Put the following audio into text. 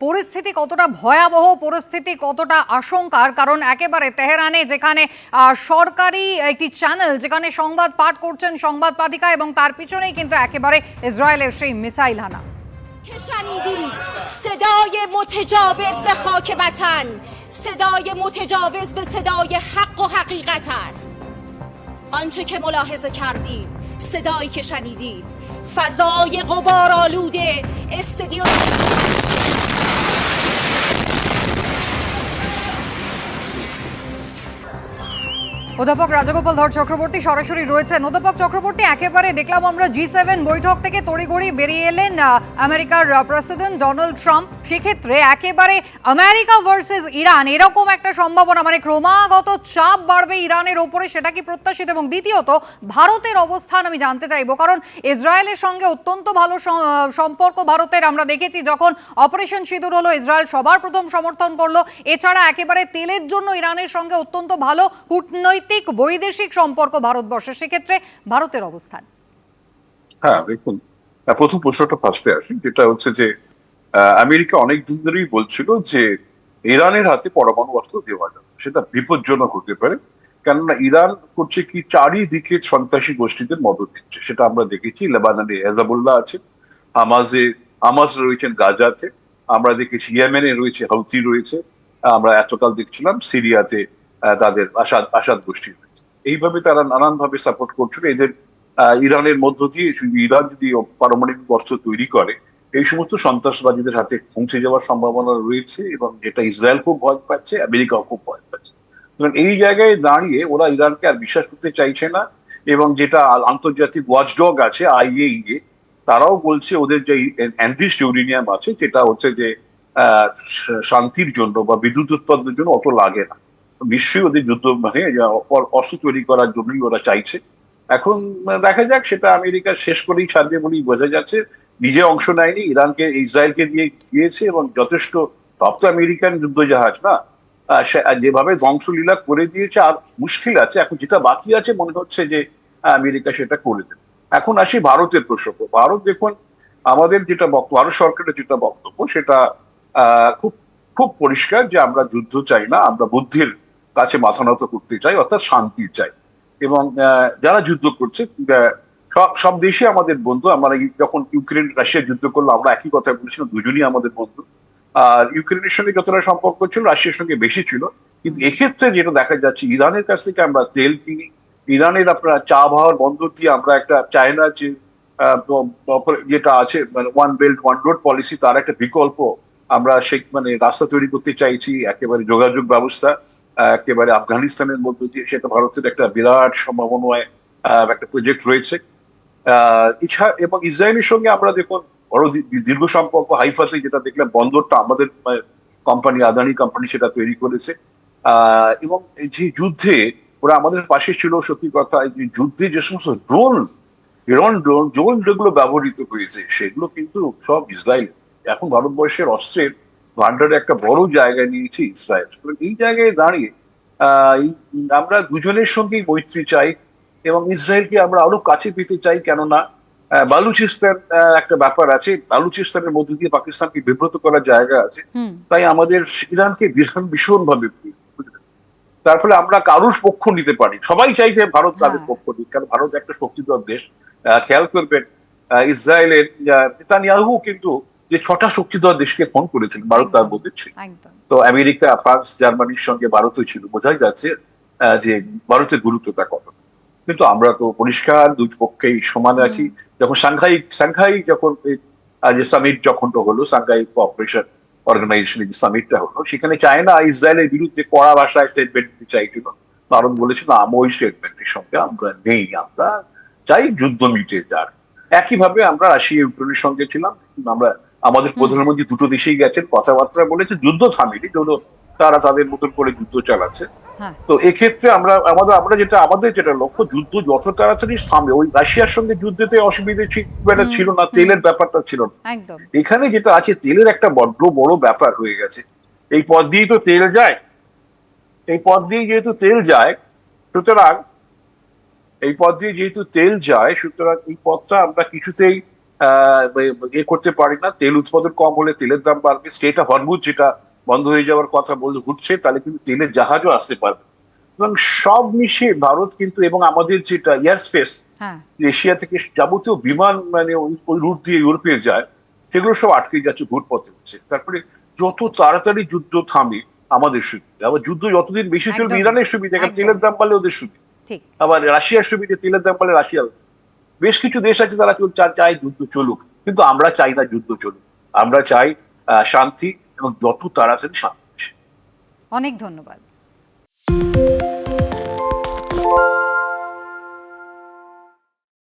পরিস্থিতি কতটা ভয়াবহ পরিস্থিতি কতটা আশঙ্কার কারণ একেবারে তেহরানে যেখানে আহ, সরকারি একটি চ্যানেল যেখানে সংবাদ পাঠ করছেন সংবাদ পাঠিকা এবং তার পিছনেই কিন্তু একেবারে ইসরায়েলের সেই মিসাইল হানা که شنیدید صدای متجاوز به خاک وطن صدای متجاوز به صدای حق و حقیقت است آنچه که ملاحظه کردید صدایی که شنیدید فضای غبارآلود استدیوم অধ্যাপক রাজগোপাল ধর চক্রবর্তী সরাসরি রয়েছেন। অধ্যাপক চক্রবর্তী, একেবারে দেখলাম আমরা জি সেভেন বৈঠক থেকে তড়িঘড়ি বেরিয়ে এলেন আমেরিকার প্রেসিডেন্ট ডোনাল্ড ট্রাম্প সেক্ষেত্রে একেবারে আমেরিকা ভার্সেস ইরান, এরকম একটা সম্ভাবনা মানে ক্রমাগত চাপ বাড়বে ইরানের ওপরে সেটা কি প্রত্যাশিত? এবং দ্বিতীয়ত, ভারতের অবস্থান আমি জানতে চাইব, কারণ ইসরায়েলের সঙ্গে অত্যন্ত ভালো সম্পর্ক ভারতের, আমরা দেখেছি যখন অপারেশন সিঁদুর হলো, ইসরায়েল সবার প্রথম সমর্থন করল। এছাড়া একেবারে তেলের জন্য ইরানের সঙ্গে অত্যন্ত ভালো কূটনৈতিক, বৈদেশিক সম্পর্ক ভারতবর্ষের। সেক্ষেত্রে ভারতের অবস্থান। হ্যাঁ দেখুন প্রথম প্রশ্নটা ফার্স্টে আসি, যেটা হচ্ছে যে আমেরিকা অনেক দিন ধরেই বলছিল যে ইরানের হাতে পরমাণু অস্ত্র দেওয়া যাবে। সেটা বিপজ্জনক হতে পারে। কেননা ইরান করছে কি, চারিদিকে সন্ত্রাসী গোষ্ঠীদের মদত দিচ্ছে। সেটা আমরা দেখেছি। লেবাননে হেজাবুল্লাহ আছে, হামাজে, হামাজ রয়েছেন গাজাতে আমরা দেখেছি, ইয়েমেনে রয়েছে হাউতি রয়েছে। আমরা এতকাল দেখছিলাম, সিরিয়াতে তাদের আসাদ আসাদ গোষ্ঠী রয়েছে। এইভাবে তারা নানান ভাবে সাপোর্ট করছিল। এদের ইরানের মধ্য দিয়ে ইরান যদি পারমাণবিক অস্ত্র তৈরি করে এই সমস্ত সন্ত্রাসবাদীদের হাতে পৌঁছে যাওয়ার সম্ভাবনা রয়েছে এবং যেটা ইসরায়েল খুব ভয় পাচ্ছে, আমেরিকাও খুব ভয় পাচ্ছে। এই জায়গায় দাঁড়িয়ে ওরা ইরানকে আর বিশ্বাস করতে চাইছে না এবং যেটা আন্তর্জাতিক ওয়াচডগ আছে আইএইএ তারাও বলছে ওদের যে অ্যান্টিস ইউরেনিয়াম আছে, যেটা হচ্ছে যে শান্তির জন্য বা বিদ্যুৎ উৎপাদনের জন্য অত লাগে না। নিশ্চয়ই ওদের যুদ্ধ মানে অস্ত্র তৈরি করার জন্যই ওরা চাইছে। এখন দেখা যাক, সেটা আমেরিকা শেষ করেই ছাড়বে বলেই বোঝা যাচ্ছে। নিজে অংশ নেয়নি, ইরানকে, ইসরায়েলকে দিয়ে গিয়েছে এবং যথেষ্ট সব তো আমেরিকান যুদ্ধ জাহাজ না যেভাবে ধ্বংসলীলা করে দিয়েছে, আর মুশকিল আছে, এখন যেটা বাকি আছে মনে হচ্ছে যে আমেরিকা সেটা করে দেবে। এখন আসি ভারতের প্রসঙ্গ। ভারত দেখুন, আমাদের যেটা বক্তব্য ভারত সরকারের যেটা বক্তব্য, সেটা খুব খুব পরিষ্কার যে আমরা যুদ্ধ চাই না, আমরা বুদ্ধির কাছে মাথা নত করতে চাই, অর্থাৎ শান্তি চাই। এবং যারা যুদ্ধ করছে সব সব দেশই আমাদের বন্ধু। আমরা যখন ইউক্রেন, রাশিয়া যুদ্ধ করল, আমরা একই কথা বলেছিলাম, দুজনই আমাদের বন্ধু। আর ইউক্রেনের সঙ্গে যতটা সম্পর্ক ছিল, রাশিয়ার সঙ্গে বেশি ছিল। কিন্তু এক্ষেত্রে যেটা দেখা যাচ্ছে, ইরানের কাছ থেকে আমরা তেল কিনি। ইরানের আপনার চা বাহার বন্দর দিয়ে আমরা একটা চায়না যে যেটা আছে মানে one belt one road policy তার একটা বিকল্প আমরা সে মানে রাস্তা তৈরি করতে চাইছি, একেবারে যোগাযোগ ব্যবস্থা একেবারে আফগানিস্তানের মধ্যে দিয়ে, সেটা ভারতের একটা বিরাট সম্ভাবনায় একটা প্রজেক্ট রয়েছে। এবং ইসরায়েলের সঙ্গে আমরা দেখুন বড় দীর্ঘ সম্পর্ক হাইফাসে যেটা দেখলাম, বন্দরটা আমাদের কোম্পানি আদানি কোম্পানি সেটা তৈরি করেছে। এবং যে যুদ্ধে ওরা আমাদের পাশে ছিল, সত্যি কথা যে যুদ্ধে যে সমস্ত ড্রোন ইরান ড্রোন ড্রোন যেগুলো ব্যবহৃত হয়েছে, সেগুলো কিন্তু সব ইসরায়েল। এখন ভারতবর্ষের অস্ত্রের ভান্ডারে একটা বড় জায়গা নিয়েছে ইসরায়েল। এই জায়গায় দাঁড়িয়ে আমরা দুজনের সঙ্গেই মৈত্রী চাই। এবং ইসরায়েলকে আমরা আরও কাছে পেতে চাই কেননা বালুচিস্তান একটা ব্যাপার আছে। বালুচিস্তানের মধ্যে দিয়ে পাকিস্তানকে বিব্রত করার জায়গা আছে। তাই আমাদের ইরানকে ভীষণ ভীষণ ভাবে তার ফলে আমরা কারুর পক্ষ নিতে পারি। সবাই চাইছে ভারত তাদের হ্যাঁ। পক্ষ নিক কারণ ভারত একটা শক্তিধর দেশ। খেয়াল করবেন ইসরায়েলের নেতানিয়াহু কিন্তু যে ছটা শক্তিধর দেশকে ফোন করেছিলেন ভারত তার। মধ্যে ছিল। তো আমেরিকা ফ্রান্স জার্মানির সঙ্গে ভারতও ছিল। বোঝাই যাচ্ছে আহ, যে ভারতের গুরুত্বটা কত কিন্তু আমরা তো পরিষ্কার দুই পক্ষেই সমান আছি। যখন সাংঘাই সাংঘাই যখন যে সামিট যখন তো হলো সাংঘাই কোঅপারেশন অর্গানাইজেশনের যে সামিটটা হলো সেখানে চায়না ইসরায়েলের বিরুদ্ধে কড়া ভাষায় স্টেটমেন্ট দিতে চাইছিল। ভারত বলেছিল আমি ওই স্টেটমেন্টের সঙ্গে আমরা নেই আমরা চাই যুদ্ধ মিটে যাক। একইভাবে আমরা রাশিয়া ইউক্রেনের সঙ্গে ছিলাম। আমরা আমাদের প্রধানমন্ত্রী দুটো দেশেই গেছেন কথাবার্তা বলেছে যুদ্ধ থামেনি যদিও তারা তাদের মতন করে যুদ্ধ চালাচ্ছে। হ্যাঁ। তো এক্ষেত্রে আমরা আমাদের আমরা যেটা আমাদের যেটা লক্ষ্য যুদ্ধ যত তাড়াতাড়ি থামবে। ওই রাশিয়ার সঙ্গে যুদ্ধেতে অসুবিধে হুম, ছিল না তেলের ব্যাপারটা ছিল না। এখানে যেটা আছে তেলের একটা বড্ড বড় ব্যাপার হয়ে গেছে। এই পথ দিয়েই তো তেল যায়। এই পথ দিয়ে যেহেতু তেল যায় সুতরাং এই পথ দিয়ে যেহেতু তেল যায় সুতরাং এই পথটা আমরা কিছুতেই আহ, এ করতে পারি না। তেল উৎপাদন কম হলে তেলের দাম বাড়বে। স্টেট অফ হরমুজ যেটা বন্ধ হয়ে যাওয়ার কথা বলে ঘুরছে তাহলে কিন্তু তেলের জাহাজও আসতে পারবে। এবং সব মিশিয়ে ভারত কিন্তু এবং আমাদের যেটা এয়ার স্পেস হ্যাঁ। এশিয়া থেকে যাবতীয় বিমান মানে ওই- রুট দিয়ে ইউরোপে যায় সেগুলো সব আটকে যাচ্ছে ঘুরপথে হচ্ছে। তারপরে যত তাড়াতাড়ি যুদ্ধ থামে আমাদের সুবিধা। আবার যুদ্ধ যতদিন বেশি চলবে ইরানের সুবিধা কারণ তেলের দাম বাড়লে ওদের সুবিধা। আবার রাশিয়ার সুবিধা তেলের দাম বাড়লে রাশিয়ার। বেশ কিছু দেশ আছে তারা চায় যুদ্ধ চলুক। কিন্তু আমরা চাই না যুদ্ধ চলুক। আমরা চাই আহ, শান্তি এবং যত তাড়াতাড়ি আছেন আসে। অনেক ধন্যবাদ